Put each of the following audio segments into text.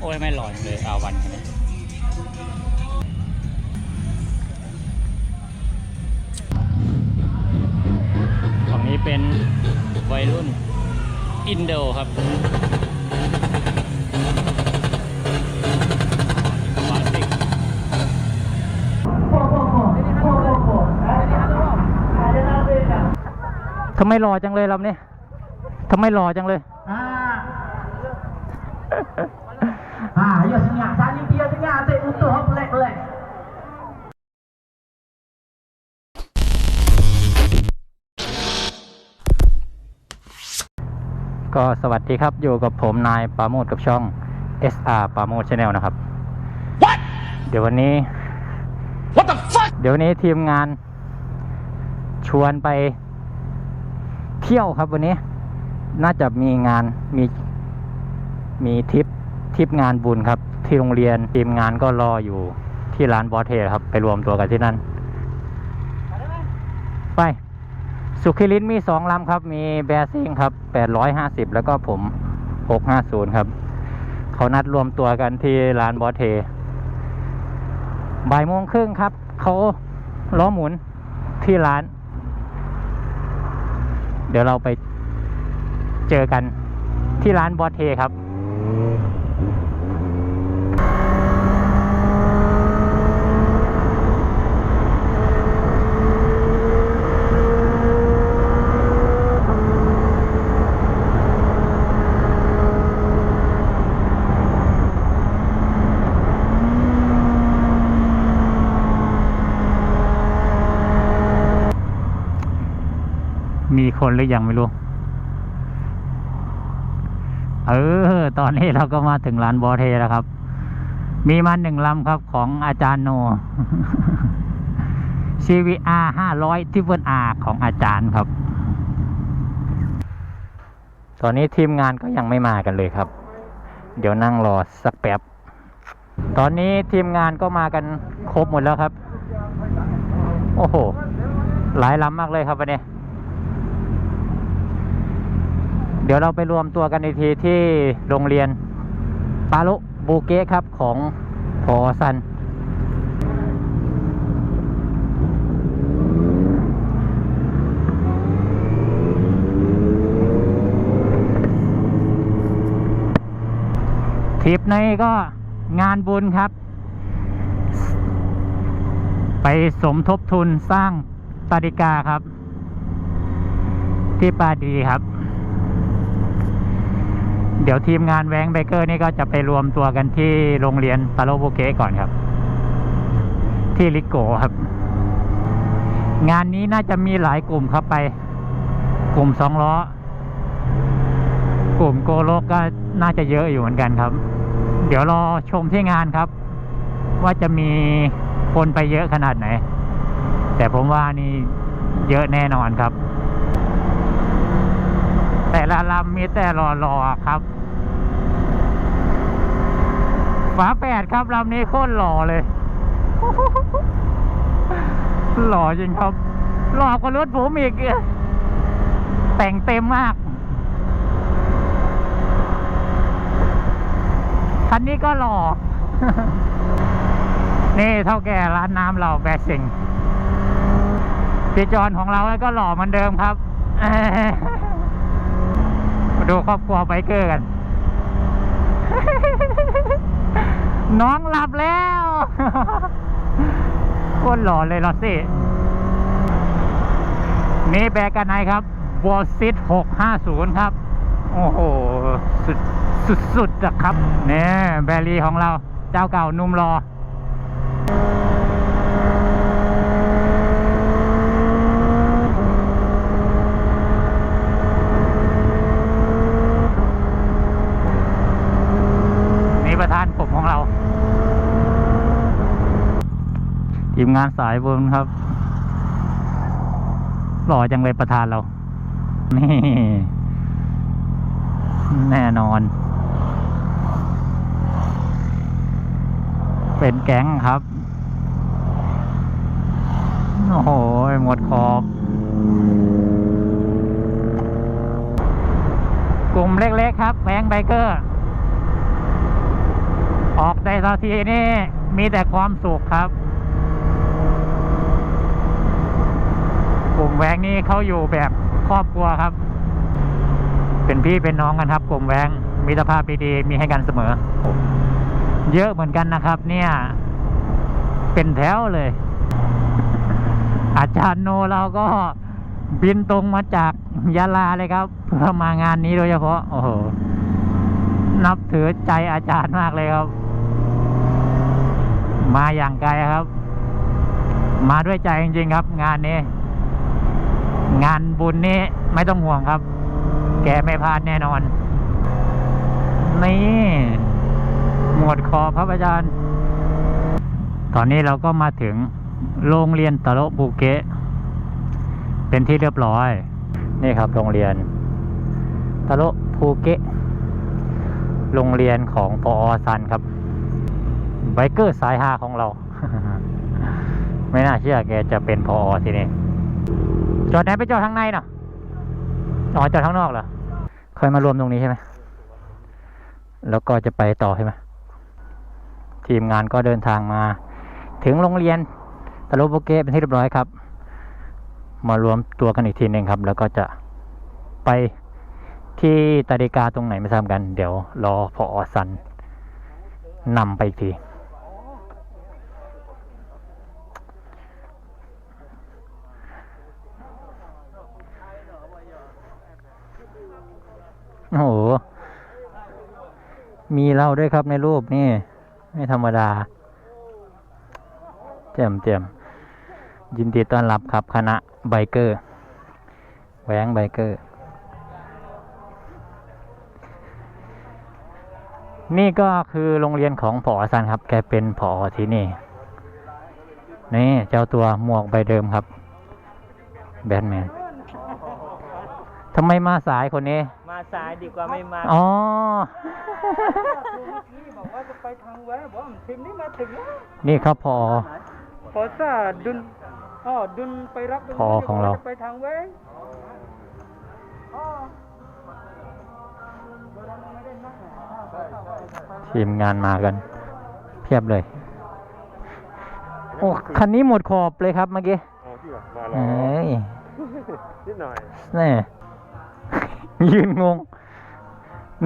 โอ้ยไม่หล่อจังเลยอาวันคนนี้ฝั่งนี้เป็นวัยรุ่นอินโดครับทำไมหล่อจังเลยลำนี้ทำไมหล่อจังเลย ก็สวัสดีครับ อยู่กับผมนายปราโมดกับช่อง SR ปราโมดชาแนลนะครับเดี๋ยววันนี้เดี๋ยววันนี้ทีมงาน ชวนไป เที่ยวครับวันนี้ น่าจะมีงานมีมีทริปทริปงานบุญครับ ที่โรงเรียนทีมงานก็รออยู่ที่ร้านบอสเทครับ ไปรวมตัวกันที่นั่น ไป สุขิรินมีสองลำครับ มีแบซิ่งครับแปดร้อยห้าสิบแล้วก็ผมหกห้าศูนย์ครับ เขานัดรวมตัวกันที่ร้านบอเทบ่ายโมงครึ่งครับ เขาล้อหมุนที่ร้าน เดี๋ยวเราไปเจอกันที่ร้านบอเทครับ มี คนหรือยังไม่รู้ เออ ตอนนี้เราก็มาถึงร้านบอเทแล้วครับ มีมาหนึ่งลำครับของอาจารย์โน CVR 500 t r i p l R ของอาจารย์ครับ ตอนนี้ทีมงานก็ยังไม่มากันเลยครับ เดี๋ยวนั่งรอสักแป๊บ ตอนนี้ทีมงานก็มากันครบหมดแล้วครับ โอ้โห หลายลำมากเลยครับวันนี้ เดี๋ยวเราไปรวมตัวกันอีกทีที่โรงเรียนปาลุบูเกะครับของพอซัน ทริปนี้ก็งานบุญครับ ไปสมทบทุนสร้างตาดิกาครับ ที่ปาดีครับ เดี๋ยวทีมงานแวงเบเกอร์นี่ก็จะไปรวมตัวกันที่โรงเรียนตาโลโบเกก่อนครับ ที่ลิโกครับ งานนี้น่าจะมีหลายกลุ่มครับไป กลุ่มสองล้อ กลุ่มโกโลกก็น่าจะเยอะอยู่เหมือนกันครับ เดี๋ยวรอชมที่งานครับ ว่าจะมีคนไปเยอะขนาดไหน แต่ผมว่านี่เยอะแน่นอนครับ ละลำมีแต่รอๆครับ ฝาแปดครับลำนี้โคตรหล่อเลย หล่อจริงครับ หล่อกว่ารถผมอีก แต่งเต็มมาก คันนี้ก็หล่อ นี่เท่าแก่ร้านน้ำเราแบกสิงพี่จอนของเราก็หล่อเหมือนเดิมครับ ดูครอบครัวไบเกอร์กัน น้องหลับแล้วโคตรหล่อเลยลอสซี่ นี่แบกกันไหนครับวอลซิตหกห้าศูนย์ครับ โอ้โห สุด สุดสุดอะครับเนี่ยแบรีของเรา เจ้าเก่านุ่มรอ นี่ประธานผมของเรา ทีมงานสายบุญครับ หล่อจังเลยประธานเรา นี่ แน่นอน เป็นแก๊งครับ โอ้โห หมดขอบกลุ่มเล็กๆครับแบงค์ไบเกอร์ ออกได้สักทีนี่มีแต่ความสุขครับ กลุ่ม แวงนี่เขาอยู่แบบครอบครัวครับ เป็นพี่เป็นน้องกันครับ กลุ่มแวงมิตรภาพดีๆมีให้กันเสมอ เยอะเหมือนกันนะครับ เนี่ย เป็นแถวเลย อาจารย์โนเราก็บินตรงมาจากยะลาเลยครับ เพื่อมางานนี้โดยเฉพาะ โอ้โห นับถือใจอาจารย์มากเลยครับ มาอย่างไกลครับ มาด้วยใจจริงๆครับ งานนี้ งานบุญนี้ไม่ต้องห่วงครับ แกไม่พลาดแน่นอน นี่ หมวดคอครับอาจารย์ ตอนนี้เราก็มาถึงโรงเรียนตะโลบูเกะ เป็นที่เรียบร้อย นี่ครับโรงเรียนตะโลภูเกะ โรงเรียนของปอซันครับไบเกอร์สายฮาของเรา ไม่น่าเชื่อแกจะเป็นพอที่นี่ จอดไหนไปจอดทางในเนาะอ๋อจอดข้างนอกเหรอเคยมารวมตรงนี้ใช่ไหมแล้วก็จะไปต่อใช่ไหมทีมงานก็เดินทางมา ถึงโรงเรียนตะลุโบเกเป็นที่เรียบร้อยครับ มารวมตัวกันอีกทีหนึ่งครับ แล้วก็จะไปที่ตาดิกาตรงไหนไม่ทราบกัน เดี๋ยวรอพอสันนำไปอีกที โอ้โห มีเราด้วยครับในรูปนี่ ไม่ธรรมดาเจียมเจียมยินดีต้อนรับครับคณะไบเกอร์แหวงไบเกอร์ นี่ก็คือโรงเรียนของผอสันครับ แกเป็นผอที่นี่ นี่เจ้าตัวหมวกใบเดิมครับ แบทแมนทำไมมาสายคนนี้ สายดีกว่าไม่มาอ๋อนี่บอกว่าจะไปทางแวะบอกว่าทีมนี้มาถึงแล้วนี่ครับพอพอซาดุนอ๋อดุนไปรับดุลพอของเรา จะไปทางแวะอ๋อทีมงานมากัน เพียบเลย โอ้คันนี้หมดขอบเลยครับเมื่อกี้เอาที่ว่ามาแล้เอ้วยนิดหน่อย แน่ ยืนงง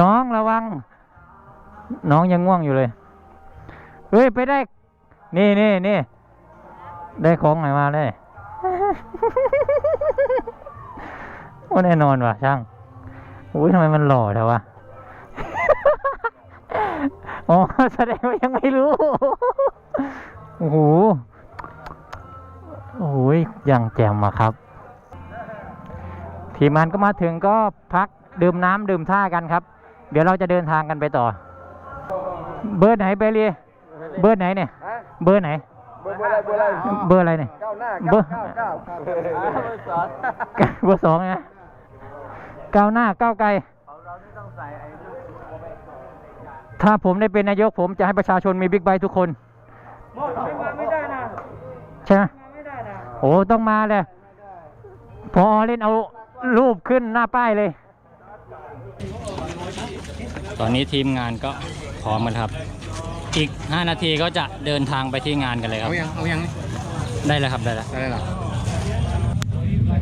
น้องระวัง น้องยังง่วงอยู่เลยเฮ้ยไปได้ นี่นี่นี่ได้ของไหนมาได้ว่าแน่นอนว่ะช่างอุ้ยทำไมมันหล่อแท้วะอ๋อแสดงว่ายังไม่รู้ โอ้โห โอ้โหอย่างแจ่มอะครับ ทีมงานก็มาถึงก็พักดื่มน้ำดื่มท่ากันครับ เดี๋ยวเราจะเดินทางกันไปต่อ เบอร์ไหนไปเรียเบอร์ไหนเนี่ยฮะเบอร์ไหน เบอร์อะไรเบอร์อะไรเบอร์อะไรเนี่ยก้าวหน้าเบอร์ก้าวก้าวก้าวเบอร์สองเบอร์สองนะก้าวหน้าก้าวไกลเรานี่ต้องใส่ไอ้ลูกถ้าผมได้เป็นนายกผมจะให้ประชาชนมีบิ๊กไบค์ทุกคนหมดไม่มาไม่ได้นะใช่ไหมมาไม่ได้นะโอ้ต้องมาเลยพอเล่นเอา รูปขึ้นหน้าป้ายเลย ตอนนี้ทีมงานก็พร้อมกันครับ อีก 5 นาทีก็จะเดินทางไปที่งานกันเลยครับ เอายัง เอายัง ได้แล้วครับ ได้แล้ว ได้หรอ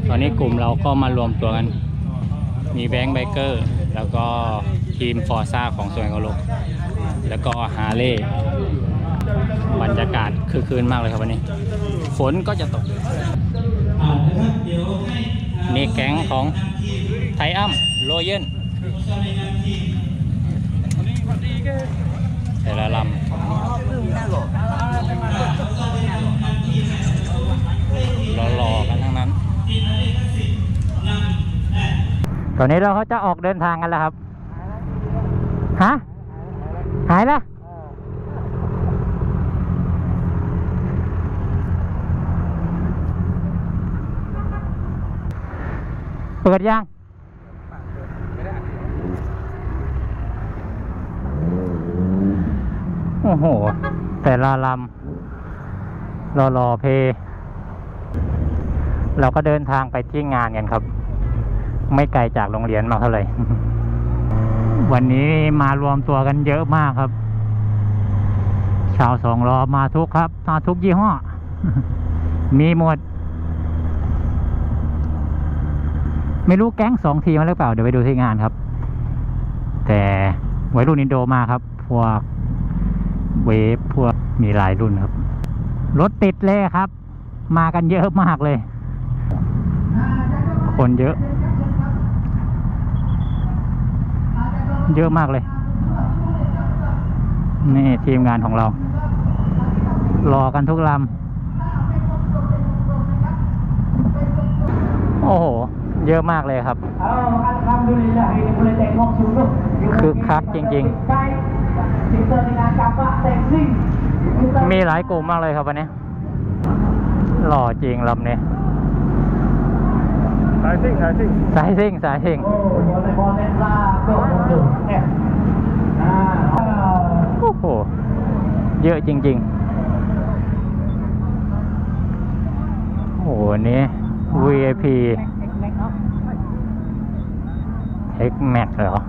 ตอนนี้กลุ่มเราก็มารวมตัวกัน มีแบงค์ไบเกอร์ แล้วก็ทีมฟอร์ซ่าของสวนเคารพแล้วก็ฮาร์เลย์บรรยากาศคือคืนมากเลยครับวันนี้ ฝนก็จะตก นี่แก๊งของไทอัมโรเยนแต่ละลำหล่อๆกันทั้งนั้น ตอนนี้เราเขาจะออกเดินทางกันแล้วครับ ฮะ หายละ เปิดยังโอ้โห แต่ละลำรอรอเพ เราก็เดินทางไปที่งานกันครับ ไม่ไกลจากโรงเรียนมากเท่าไหร่ วันนี้มารวมตัวกันเยอะมากครับ ชาวสองล้อมาทุกครับมาทุกยี่ห้อ มีหมด ไม่รู้แก๊งสองทีมาหรือเปล่า เดี๋ยวไปดูที่งานครับ แต่วัยรุ่นอินโดมาครับ พวกเวฟพวกมีหลายรุ่นครับ รถติดเลยครับ มากันเยอะมากเลย คนเยอะ เยอะมากเลย นี่ทีมงานของเรา รอกันทุกลำโอ้โห เยอะมากเลยครับ Oh, Alhamdulillah ini boleh tengok sungguh. Khak jing-jing. Kita dengan kapak taxi. Kita มีหลายกลุ่มมากเลยครับวันนี้ หล่อจริงลำนี้สายซิ่งสายซิ่งสายซิ่งสายซิ่ง Oh, boleh-boleh lah. Tuh, tuh. Eh. Ah, ah. โอ้โห เยอะจริง ๆ โอ้โหอันนี้ VIP X Max เหรอ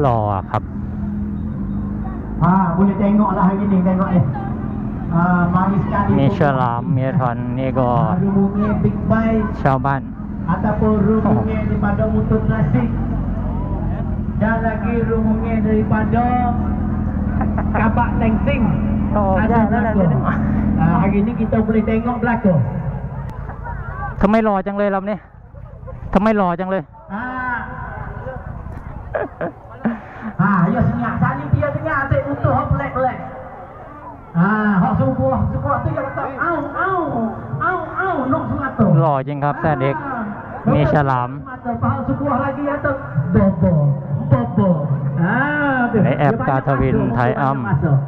หล่ออะครับ Ah, boleh tengok lah hari ni tengok ni. Ah, mari sekali. มีฉลามมีทอนนี่ก็ Ah, Rumungnya big bike ชาวบ้าน ataupun rumungnya daripada motor klasik dan lagi rumungnya daripada kabak tangsing. Oh, Ada ya, dah, dah, belakang. dah. Ah, hari ni kita boleh tengok belakang. ทำไมหล่อจังเลยลำนี้ ทำไมหล่อจังเลย Ah. Ah, ya senyap. Saling dia dengar atik utuh hok pelik-pelik. Ah, hok subuh, subuh tu yang kata, au, au, au, au, nok semata. หล่อจริงครับแซดเด็ก มีฉลาม Mata pahal subuh lagi atau bobo, bobo. Ah, tu. ในแอป Dia กา banyak ทวิน masuk, ไทยอ้ำ masuk.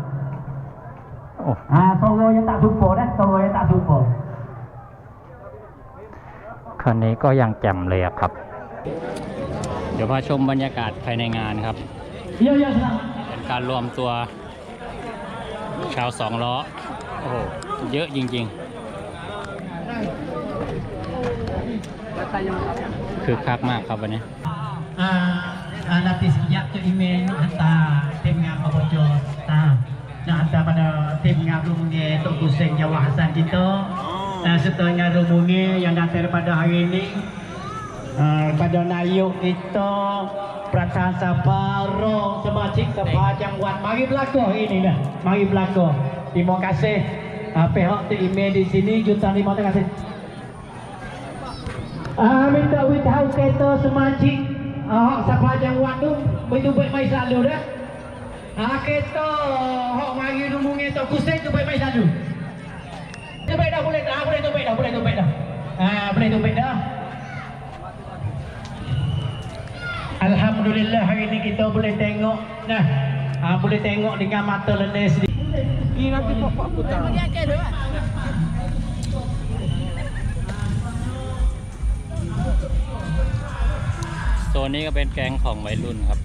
โอ้ Ah, soro yang tak supo dah, soro yang tak supo. คันนี้ก็ยังแจ่มเลยอะครับ เดี๋ยวพาชมบรรยากาศภายในงานครับ Ya, ya, senang. เป็นการรวมตัว ชาวสองล้อ โอ้โห เยอะจริง ๆ คือคักมากครับวันนี้ Ah, ah, nanti sekejap tu email nak hantar tim ngam Pak Bojo. Ah, nak hantar pada tim ngam Rumungi Tok Kusing Jawa Hasan kita. Serta dengan Rumungi yang datang daripada hari ini. Ah, pada Nayuk kita Prakan Sapa Rong Semacik Sapa Jangwan Mari hari ini dah Mari belakang Terima kasih ah, Pihak tu email di sini Juta lima terima kasih Ah, minta beritahu kereta semacik ah, siapa jangwan tu begitu baik mai selalu dah. Ah, kereta hok mari rumungi tok kusing tu baik mai selalu. Boleh tu baik dah. Alhamdulillah hari ni kita boleh tengok nah. Ah, boleh tengok dengan mata lenih sendiri. Ini nanti pak pak putar. โซนนี้ก็เป็นแก๊งของวัยรุ่นครับ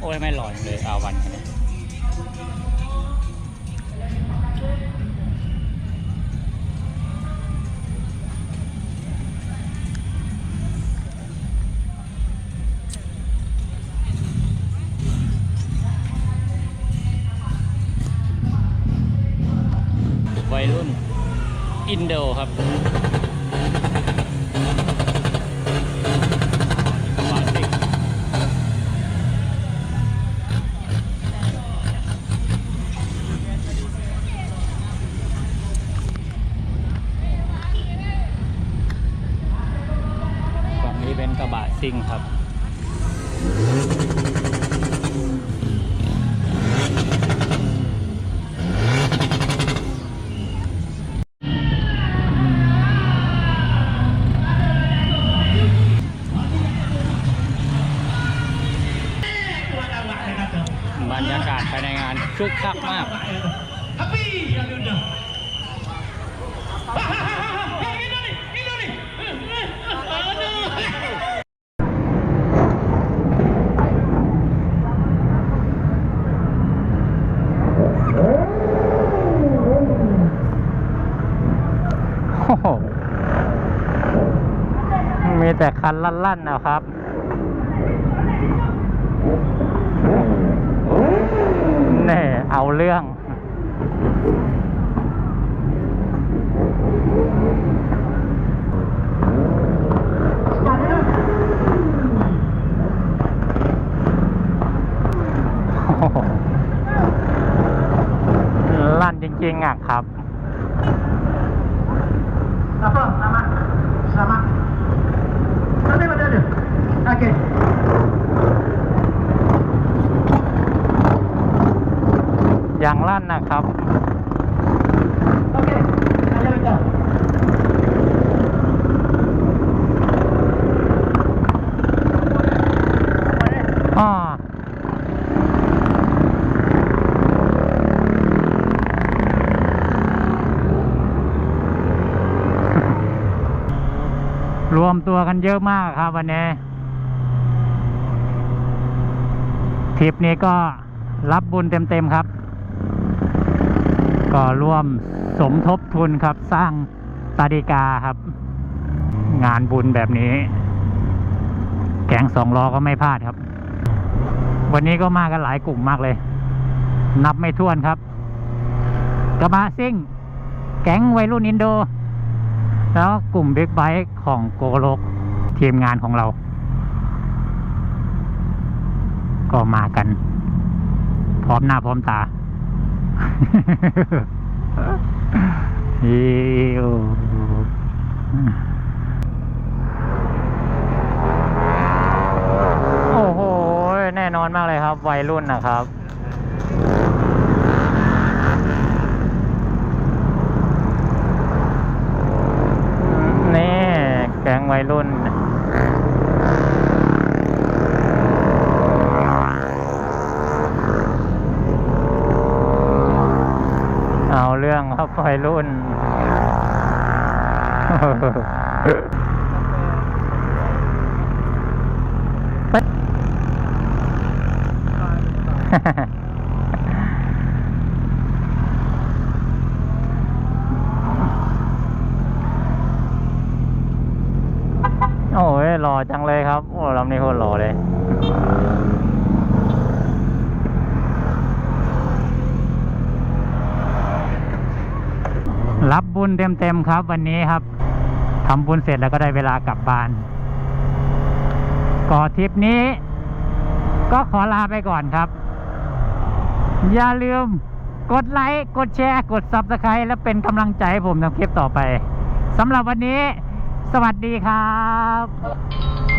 โอ้ยไม่หล่อจังเลยอาวัน นโดครับฝั่งนี้เป็นกระบะซิ่งครับ แต่คันลั่นๆนะครับ แน่เอาเรื่อง ลั่นจริงๆอะครับ Apa? Selamat. Selamat. Okey. อย่างลั่นนะครับ Okey. Ada kita. อ้อรวมตัวกันเยอะมากครับวันนี้ ทริปนี้ก็รับบุญเต็มๆครับ ก็ร่วมสมทบทุนครับสร้างตาดิกาครับ งานบุญแบบนี้ แก๊งสองล้อก็ไม่พลาดครับ วันนี้ก็มากันหลายกลุ่มมากเลย นับไม่ถ้วนครับกระบะซิ่ง แก๊งวัยรุ่นอินโด แล้วกลุ่มบิ๊กไบค์ของโกโลกทีมงานของเรา ก็มากัน พร้อมหน้าพร้อมตาอิวโอ้โห แน่นอนมากเลยครับ วัยรุ่นนะครับนี่แก๊งวัยรุ่น องครับวัยรุ่นปึ๊ดอ้ยหล่อจังเลยครับ โอ้ลำนี้โคตรหล่อเลย รับบุญเต็มๆครับ วันนี้ครับทำบุญเสร็จแล้วก็ได้เวลากลับบ้านก่อทริปนี้ ก็ขอลาไปก่อนครับ อย่าลืมกดไลค์กดแชร์ กด Subscribe และเป็นกำลังใจให้ผมทำคลิปต่อไปสำหรับวันนี้ สวัสดีครับ